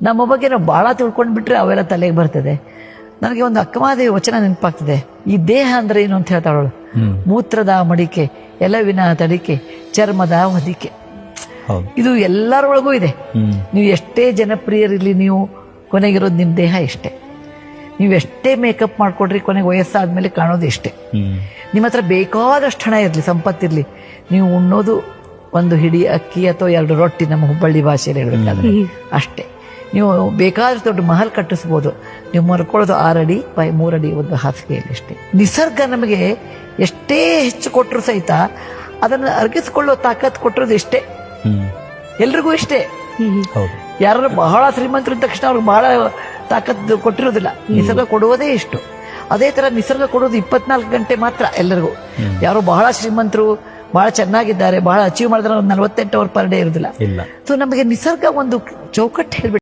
ನಮ್ಮ ಬಗ್ಗೆ ನಾವು ಬಹಳ ತಿಳ್ಕೊಂಡ್ಬಿಟ್ರೆ ಅವೆಲ್ಲ ತಲೆಗೆ ಬರ್ತದೆ. ನನಗೆ ಒಂದು ಅಕ್ಕಮಾದೇವಿ ವಚನ ನೆನಪಾಗ್ತದೆ. ಈ ದೇಹ ಅಂದ್ರೆ ಏನು ಅಂತ ಹೇಳ್ತಾಳು ಮೂತ್ರದ ಮಡಿಕೆ ಎಲವಿನ ತಡಿಕೆ ಚರ್ಮದ ಹೊದಿಕೆ. ಹೌದು. ಇದು ಎಲ್ಲರೊಳಗೂ ಇದೆ. ನೀವು ಎಷ್ಟೇ ಜನಪ್ರಿಯರಿರಲಿ ನೀವು ಕೊನೆಗಿರೋದು ನಿಮ್ಮ ದೇಹ ಇಷ್ಟೇ ನೀವು ಎಷ್ಟೇ ಮೇಕಪ್ ಮಾಡ್ಕೊಡ್ರಿ ಕೊನೆಗೆ ವಯಸ್ಸಾದ್ಮೇಲೆ ಕಾಣೋದು ಇಷ್ಟೇ ನಿಮ್ಮ ಹತ್ರ ಬೇಕಾದಷ್ಟು ಹಣ ಇರಲಿ ಸಂಪತ್ತಿರಲಿ. ನೀವು ಉಣ್ಣೋದು ಒಂದು ಹಿಡಿ ಅಕ್ಕಿ ಅಥವಾ ಎರಡು ರೊಟ್ಟಿ ನಮ್ಮ ಹುಬ್ಬಳ್ಳಿ ಭಾಷೆಯಲ್ಲಿ ಹೇಳ್ಬೇಕಾದ್ರೆ ಅಷ್ಟೇ. ನೀವು ಬೇಕಾದಷ್ಟು ದೊಡ್ಡ ಮಹಲ್ ಕಟ್ಟಿಸ್ಬೋದು. ನೀವು ಮರ್ಕೊಳ್ಳೋದು ಆರಡಿ ಬೈ ಮೂರಡಿ ಒಂದು ಹಾಸಿಗೆಯಲ್ಲಿ ಅಷ್ಟೇ. ನಿಸರ್ಗ ನಮಗೆ ಎಷ್ಟೇ ಹೆಚ್ಚು ಕೊಟ್ಟರು ಸಹಿತ ಅದನ್ನು ಅರ್ಗಿಸ್ಕೊಳ್ಳೋ ತಾಕತ್ ಕೊಟ್ಟಿರೋದು ಇಷ್ಟೇ. ಎಲ್ರಿಗೂ ಇಷ್ಟೇ. ಯಾರು ಬಹಳ ಶ್ರೀಮಂತರು ತಕ್ಷಣ ಅವ್ರಿಗೆ ಬಹಳ ತಾಕತ್ತು ಕೊಟ್ಟಿರೋದಿಲ್ಲ. ನಿಸರ್ಗ ಕೊಡುವುದೇ ಇಷ್ಟು. ಅದೇ ತರ ನಿಸರ್ಗ ಕೊಡೋದು ಇಪ್ಪತ್ನಾಲ್ಕು ಗಂಟೆ ಮಾತ್ರ ಎಲ್ಲರಿಗೂ. ಯಾರು ಬಹಳ ಶ್ರೀಮಂತರು ಬಹಳ ಚೆನ್ನಾಗಿದ್ದಾರೆ ಬಹಳ ಅಚೀವ್ ಮಾಡಿದ್ರೆ ಒಂದು ನಲವತ್ತೆಂಟು ಅವರ್ ಪರ್ ಡೇ ಇರೋದಿಲ್ಲ ಸೊ ನಮಗೆ ನಿಸರ್ಗ ಒಂದು ಚೌಕಟ್ಟು ಹೇಳ್ಬಿಟ್ಟು